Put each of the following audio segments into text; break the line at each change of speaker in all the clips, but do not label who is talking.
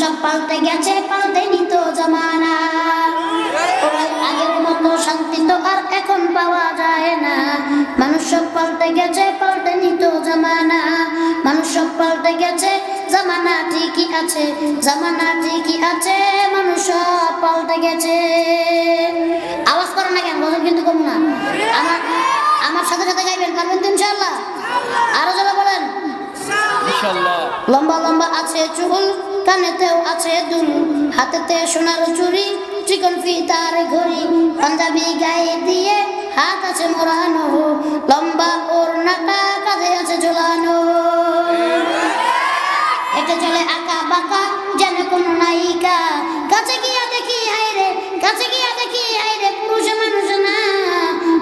সব পাল্টে গেছে পাল্টে নিত জামানা। আগের মতো শান্তি তো আর এখন পাওয়া যায় না। মানুষ সব পাল্টে গেছে পাল্টে নিত জামানা। মানুষ সব পাল্টে গেছে, জামানা ঠিকই আছে, জামানা ঠিকই আছে। মানুষ সব পাল্টে গেছে আওয়াজ করে না কেন গজল কিন্তু কম না আমার আমার সাথে সাথে গাইবেন পারবেন তো ইনশাআল্লাহ আরও যারা বলেন
ইনশাল্লাহ
লম্বা লম্বা আছে চুল, কানেতেও আছে দুল। হাতেতে সোনার চুড়ি, চিকন ফিতার ঘড়ি। পাঞ্জাবি গায়ে দিয়ে হাত আছে মোড়ানো। লম্বা ওর নাটা কাঁধে আছে ঝোলানো। হেঁটে চলে আঁকা বাঁকা, যেন কোনো নায়িকা। কাছে গিয়া দেখি হাই রে, কাছে গিয়া দেখি হাই রে, পুরুষ মানুষ না।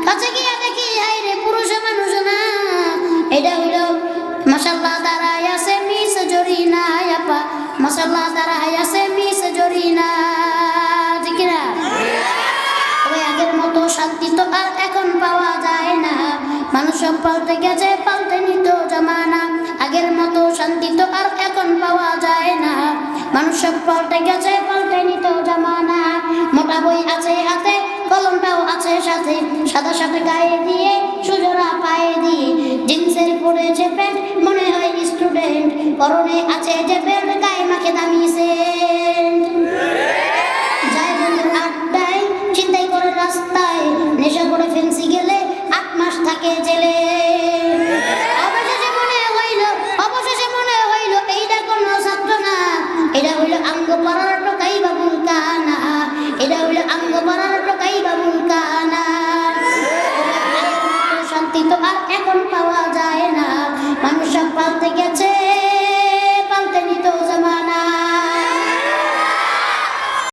কাছে গিয়া দেখি হাই রে, পুরুষ মানুষ না। এটা হইল মাসাল্লাহ দাঁড়ায় মাসাল্লাহ দাঁড়ায় আছে মিস ঠিক না? তবে আগের মতো শান্তি তো আর এখন পাওয়া যায় না। মানুষ পাল্টে গেছে, পাল্টে নিত জামানা। আগের মতো শান্তি তো আর এখন পাওয়া যায় না। মানুষ পাল্টে গেছে, পাল্টে নিত জামানা। মোটা বই আছে হাতে, কলমটাও আছে সাথে। সাদা সাথে গায়ে দিয়ে, সুজোড়া পায়ে দিয়ে। জিন্সের পরেছে প্যান্ট, মনে হয় স্টুডেন্ট পরনে আছে যে আড্ডায় চিন্তাই করে রাস্তায় নেশা করে ফেন্সি গেলে আট মাস থাকে জেলে। অবশেষে মনে হইল, অবশেষে মনে হইল এইটা কোনো ছাত্র না এটা হইল আঙ্গ পরার টোকাই বাবুল কানা